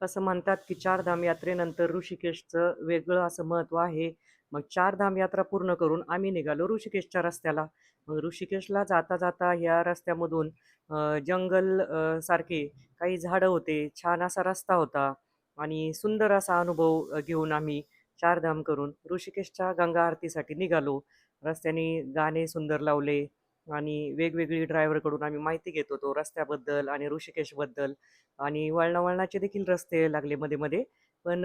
असं म्हणतात की चारधाम यात्रेनंतर ऋषिकेशचं वेगळं असं महत्त्व आहे. मग चारधाम यात्रा पूर्ण करून आम्ही निघालो ऋषिकेशच्या रस्त्याला. मग ऋषिकेशला जाता-जाता ह्या रस्त्यामधून जंगल सारखे काही झाडं होते. छान असा रस्ता होता आणि सुंदर असा अनुभव घेऊन आम्ही चारधाम करून ऋषिकेशच्या गंगा आरतीसाठी निघालो. रस्त्याने गाणे सुंदर लावले आणि वेगवेगळी ड्रायव्हरकडून आम्ही माहिती घेत होतो रस्त्याबद्दल आणि ऋषिकेशबद्दल. आणि वळणावळणाचे देखील रस्ते लागले मध्ये-मध्ये. पण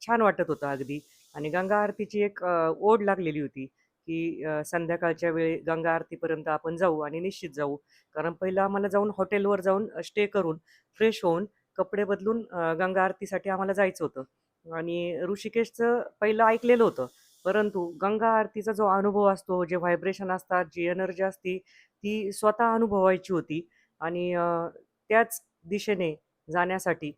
छान वाटत होतं अगदी आणि गंगा आरतीची एक ओढ लागलेली होती, की संध्याकाळच्या वेळी गंगा आरतीपर्यंत आपण जाऊ आणि निश्चित जाऊ. कारण पहिलं आम्हाला जाऊन हॉटेलवर जाऊन स्टे करून, फ्रेश होऊन, कपडे बदलून गंगा आरतीसाठी आम्हाला जायचं होतं. आणि ऋषिकेशचं पहिलं ऐकलेलं होतं. परंतु गंगा आरतीचा जो अनुभव असतो, जे व्हायब्रेशन असतात, जी एनर्जी असते, ती स्वतः अनुभवायची होती आणि त्याच दिशेने जाण्यासाठी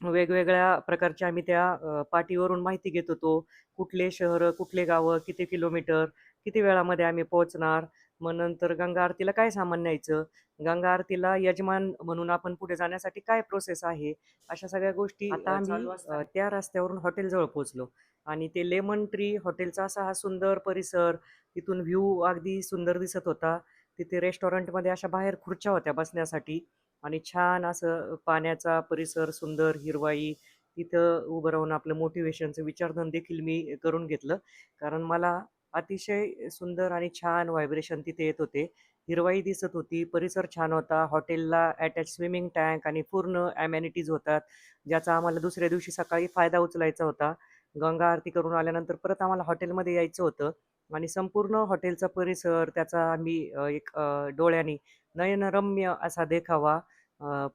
वेगवेगळ्या प्रकारच्या आम्ही त्या पाठीवरून माहिती घेत होतो. कुठले शहरं, कुठले गावं, किती किलोमीटर, किती वेळामध्ये आम्ही पोहोचणार. मग नंतर गंगा आरतीला काय सामान न्यायचं, गंगा आरतीला यजमान म्हणून आपण पुढे जाण्यासाठी काय प्रोसेस आहे, अशा सगळ्या गोष्टी आता आम्ही त्या रस्त्यावरून हॉटेलजवळ पोहोचलो. आणि ते लेमन ट्री हॉटेलचा असा हा सुंदर परिसर, तिथून व्ह्यू अगदी सुंदर दिसत होता. तिथे रेस्टॉरंटमध्ये अशा बाहेर खुर्च्या होत्या बसण्यासाठी. आणि छान असं पाण्याचा परिसर, सुंदर हिरवाई, तिथं उभं राहून आपलं मोटिव्हेशनचं विचारधन देखील मी करून घेतलं. कारण मला अतिशय सुंदर आणि छान व्हायब्रेशन तिथे येत होते. हिरवाई दिसत होती, परिसर छान होता. हॉटेलला अटॅच स्विमिंग टँक आणि पूर्ण ॲम्युनिटीज होतात, ज्याचा आम्हाला दुसऱ्या दिवशी सकाळी फायदा उचलायचा होता. गंगा आरती करून आल्यानंतर परत आम्हाला हॉटेलमध्ये यायचं होतं आणि संपूर्ण हॉटेलचा परिसर, त्याचा आम्ही एक अ, डोळ्यांनी नयनरम्य असा देखावा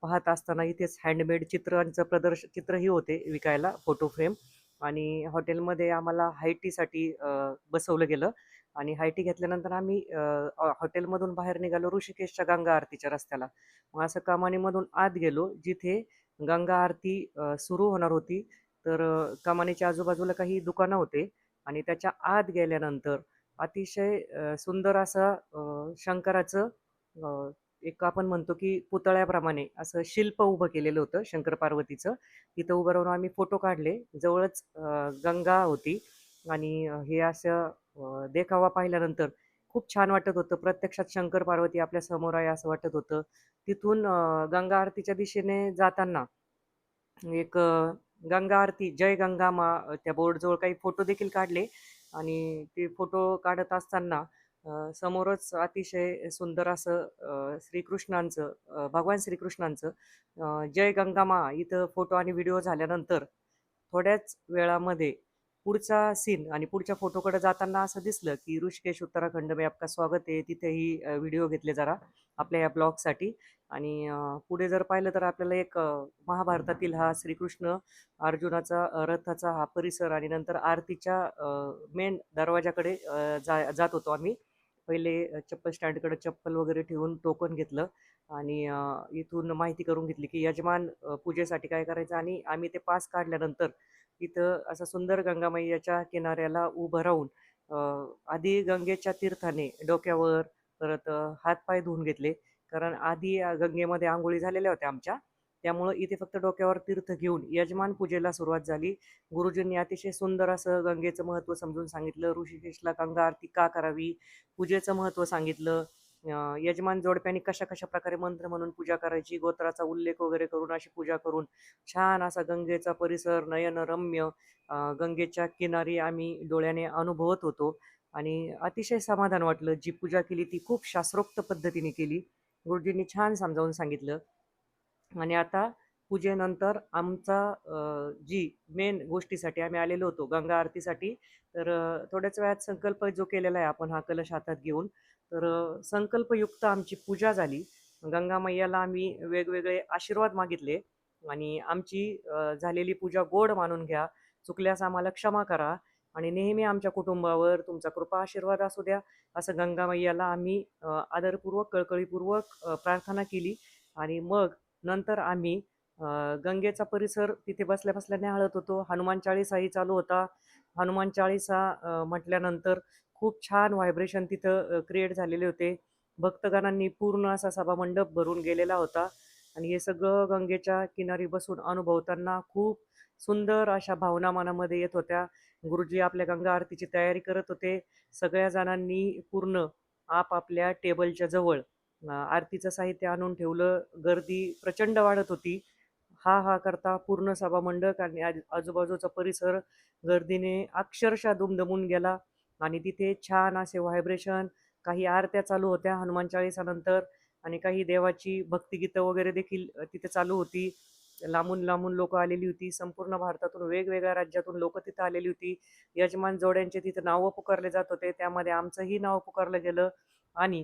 पाहत असताना इथेच हँडमेड चित्रांचं प्रदर्श चित्रही होते विकायला, फोटो फ्रेम आणि हॉटेलमध्ये आम्हाला हाय टीसाठी बसवलं गेलं आणि हाय टी घेतल्यानंतर आम्ही हॉटेलमधून बाहेर निघालो ऋषिकेशच्या गंगा आरतीच्या रस्त्याला. मग असं कमानीमधून आत गेलो, जिथे गंगा आरती सुरू होणार होती. तर कमानीच्या आजूबाजूला काही दुकानं होते आणि त्याच्या आत गेल्यानंतर अतिशय सुंदर असं शंकराचं एक आपण म्हणतो की पुतळ्याप्रमाणे असं शिल्प उभं केलेलं होतं शंकर-पार्वतीचं. तिथं उभं राहून आम्ही फोटो काढले. जवळच गंगा होती आणि हे असं देखावा पाहिल्यानंतर खूप छान वाटत होतं. प्रत्यक्षात शंकर-पार्वती आपल्यासमोर आहे असं वाटत होतं. तिथून गंगा आरतीच्या दिशेने जाताना एक गंगा आरती, जय गंगा मा त्या बोर्डजवळ काही फोटो देखील काढले आणि ते फोटो काढत असताना समोरच अतिशय सुंदर असं श्रीकृष्णांचं भगवान श्रीकृष्णांचं जय गंगामा इथं फोटो आणि व्हिडिओ झाल्यानंतर थोड्याच वेळामध्ये पुढचा सीन आणि पुढच्या फोटोकडे जाताना असं दिसलं, की ऋषिकेश उत्तराखंड में आपका स्वागत आहे तिथेही व्हिडिओ घेतले जरा आपल्या या ब्लॉगसाठी आणि पुढे जर पाहिलं तर आपल्याला एक महाभारतातील हा श्रीकृष्ण अर्जुनाचा रथाचा हा परिसर आणि नंतर आरतीच्या मेन दरवाजाकडे जा जात होतो आम्ही. पहिले चप्पल स्टँडकडे चप्पल वगैरे ठेवून टोकन घेतलं आणि इथून माहिती करून घेतली, की यजमान पूजेसाठी काय करायचं आणि आम्ही ते पास काढल्यानंतर इथं असा सुंदर गंगा याच्या किनाऱ्याला उभं राहून आधी गंगेच्या तीर्थाने डोक्यावर परत हातपाय धुवून घेतले. कारण आधी गंगेमध्ये आंघोळी झालेल्या होत्या आमच्या. त्यामुळं इथे फक्त डोक्यावर तीर्थ घेऊन यजमान पूजेला सुरुवात झाली. गुरुजींनी अतिशय सुंदर असं गंगेचं महत्त्व समजून सांगितलं. ऋषिकेशला गंगा आरती का करावी? पूजेचं महत्त्व सांगितलं. यजमान जोडप्याने कशा-कशा प्रकारे मंत्र म्हणून पूजा करायची, गोत्राचा उल्लेख वगैरे करून अशी पूजा करून छान असा गंगेचा परिसर नयनरम्य गंगेच्या किनारी आम्ही डोळ्याने अनुभवत होतो आणि अतिशय समाधान वाटलं. जी पूजा केली ती खूप शास्त्रोक्त पद्धतीने केली. गुरुजींनी छान समजावून सांगितलं. आणि आता पूजेनंतर आमचा जी मेन गोष्टीसाठी आम्ही आलेलो होतो गंगा आरतीसाठी, तर थोड्याच वेळात संकल्प जो केलेला आहे आपण हा कलश हातात घेऊन, तर संकल्पयुक्त आमची पूजा झाली. गंगा मैयाला आम्ही वेगवेगळे आशीर्वाद मागितले आणि आमची झालेली पूजा गोड मानून घ्या. चुकल्यास आम्हाला क्षमा करा आणि नेहमी आमच्या कुटुंबावर तुमचा कृपा आशीर्वाद असू द्या, असं गंगा मैयाला आम्ही आदरपूर्वक, कळकळीपूर्वक प्रार्थना केली आणि मग नंतर आम्ही गंगेचा परिसर तिथे बसल्या-बसल्या न्याहाळत होतो. हनुमान चाळीसाही चालू होता. हनुमान चाळीसा म्हटल्यानंतर खूप छान व्हायब्रेशन तिथं क्रिएट झालेले होते. भक्तगणांनी पूर्ण असा सभामंडप भरून गेलेला होता आणि हे सगळं गंगेच्या किनारी बसून अनुभवताना खूप सुंदर अशा भावना मनामध्ये येत होत्या गुरुजी आपल्या गंगा आरतीची तयारी करत होते सगळ्या जणांनी पूर्ण आपापल्या टेबलच्या जवळ आरतीचं साहित्य आणून ठेवलं गर्दी प्रचंड वाढत होती. हा हा करता पूर्ण सभामंडप आणि आज- आजूबाजूचा परिसर गर्दीने अक्षरशः दुमदमून गेला आणि तिथे छान असे व्हायब्रेशन काही आरत्या चालू होत्या हनुमान चाळीसानंतर आणि काही देवाची भक्तिगीतं वगैरे देखील तिथे चालू होती. लांबून लांबून लोक आलेली होती. संपूर्ण भारतातून वेगवेगळ्या राज्यातून लोक तिथं आलेली होती. यजमान जोड्यांचे तिथे नावं पुकारले जात होते. त्यामध्ये आमचंही नाव पुकारलं गेलं आणि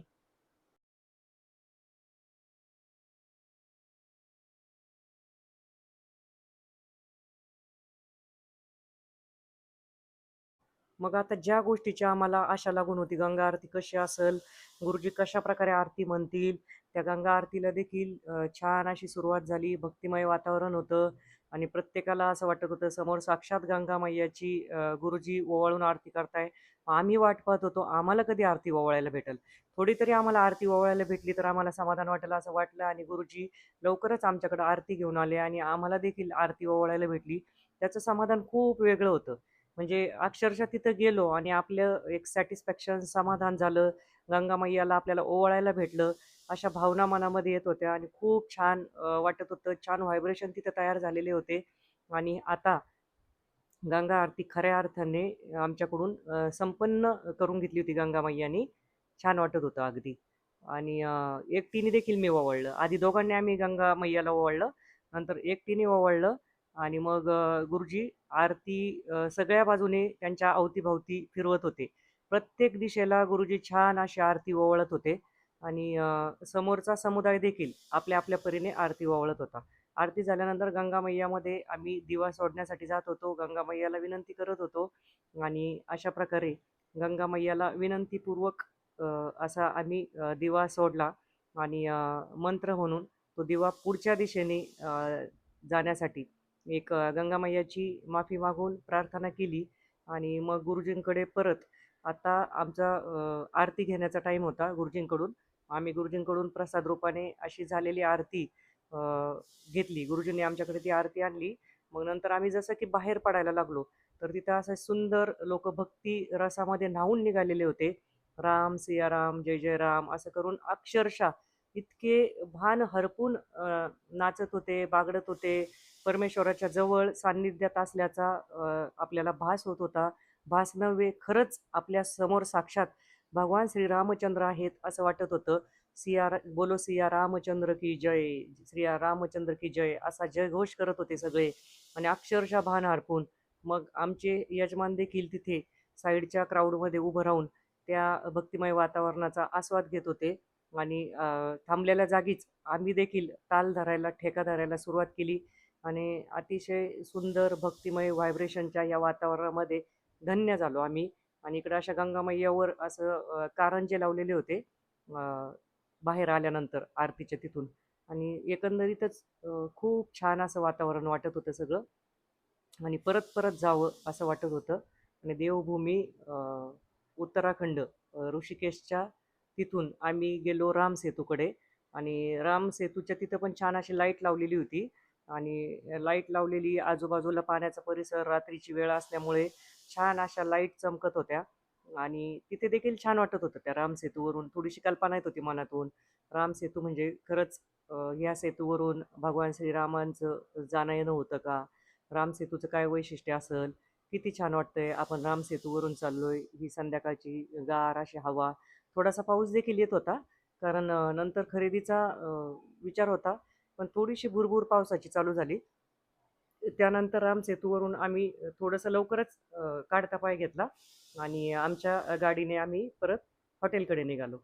मग आता ज्या गोष्टीची आम्हाला आशा लागून होती गंगा आरती कशी असेल गुरुजी कशा प्रकारे आरती म्हणतील त्या गंगा आरतीला देखील छान अशी सुरुवात झाली भक्तिमय वातावरण होतं आणि प्रत्येकाला असं वाटत होतं समोर साक्षात गंगा मैयाची गुरुजी ओवाळून आरती करताय. आम्ही वाट पाहत होतो आम्हाला कधी आरती ओवाळायला भेटेल? थोडी तरी आम्हाला आरती ओवाळायला भेटली तर आम्हाला समाधान वाटेल असं वाटलं आणि गुरुजी लवकरच आमच्याकडे आरती घेऊन आले आणि आम्हाला देखील आरती ओवाळायला भेटली. त्याचं समाधान खूप वेगळं होतं. म्हणजे अक्षरशः तिथं गेलो आणि आपलं एक सॅटिस्फॅक्शन समाधान झालं. गंगा मैयाला आपल्याला ओवाळायला भेटलं. अशा भावना मनामध्ये येत होत्या आणि खूप छान वाटत होतं. छान व्हायब्रेशन तिथं तयार झालेले होते. आणि आता गंगा आरती खऱ्या अर्थाने आमच्याकडून संपन्न करून घेतली होती गंगा मैयानी छान वाटत होतं अगदी. आणि एकटीने देखील मी ओवाळलं. आधी दोघांनी आम्ही गंगा मैयाला ओवाळलं. नंतर एकटीने ओवाळलं. आणि मग गुरुजी आरती सगळ्या बाजूने त्यांच्या अवतीभवती फिरवत होते. प्रत्येक दिशेला गुरुजी छान अशी आरती ओवळत होते आणि समोरचा समुदाय देखील आपल्या आपल्या परीने आरती ओवळत होता. आरती झाल्यानंतर गंगामैयामध्ये आम्ही दिवा सोडण्यासाठी जात होतो. गंगामैयाला विनंती करत होतो आणि अशा प्रकारे गंगामैयाला विनंतीपूर्वक असा आम्ही दिवा सोडला आणि मंत्र म्हणून तो दिवा पुढच्या दिशेने जाण्यासाठी एक गंगामय्याची माफी मागून प्रार्थना केली आणि मग गुरुजींकडे परत आता आमचा आरती घेण्याचा टाईम होता गुरुजींकडून. आम्ही गुरुजींकडून प्रसाद रूपाने अशी झालेली आरती घेतली. गुरुजींनी आमच्याकडे ती आरती आणली. मग नंतर आम्ही जसं की बाहेर पडायला लागलो तर तिथं असं सुंदर लोक भक्ती रसामध्ये न्हावून निघालेले होते. राम सियाराम जय जय राम असं करून अक्षरशः इतके भान हरपून नाचत होते बागडत होते. परमेश्वराच्या जवळ सान्निध्यात असल्याचा आपल्याला भास होत होता. भास नव्हे खरंच आपल्यासमोर साक्षात भगवान श्री रामचंद्र आहेत असं वाटत होतं. सिया बोलो सिया रामचंद्र की जय श्रिया रामचंद्र की जय असा जयघोष करत होते सगळे. आणि अक्षरशः भान हरपून मग आमचे यजमान देखील तिथे साईडच्या क्राऊडमध्ये उभं राहून त्या भक्तिमय वातावरणाचा आस्वाद घेत होते. आणि थांबलेल्या जागीच आम्ही देखील ताल धरायला ठेका धरायला सुरुवात केली. आणि अतिशय सुंदर भक्तिमय व्हायब्रेशनच्या या वातावरणामध्ये धन्य झालो आम्ही. आणि इकडे अशा गंगामय्यावर असं कारंजे लावलेले होते बाहेर आल्यानंतर आरतीच्या तिथून. आणि एकंदरीतच खूप छान असं वातावरण वाटत होतं सगळं. आणि परत परत जावं असं वाटत होतं. आणि देवभूमी उत्तराखंड ऋषिकेशच्या तिथून आम्ही गेलो राम सेतूकडे. आणि राम सेतूच्या तिथं पण छान अशी लाइट लावलेली होती. आणि लाइट लावलेली आजूबाजूला पाण्याचा परिसर रात्रीची वेळ असल्यामुळे छान अशा लाइट चमकत होत्या. आणि तिथे देखील छान वाटत होतं त्या रामसेतूवरून थोडीशी कल्पना येत होती मनातून. रामसेतू म्हणजे खरंच ह्या सेतूवरून भगवान श्रीरामांचं जाणं येणं होतं का? रामसेतूचं काय वैशिष्ट्य असेल? किती छान वाटतंय. आपण रामसेतूवरून चाललोय. ही संध्याकाळची गार अशी हवा. थोडासा पाऊस देखील येत होता. कारण नंतर खरेदीचा विचार होता. पण थोडीशी भुरभूर पावसाची चालू झाली. त्यानंतर राम सेतूवरून आम्ही थोडंसं लवकरच काढता पाय घेतला आणि आमच्या गाडीने आम्ही परत हॉटेलकडे निघालो.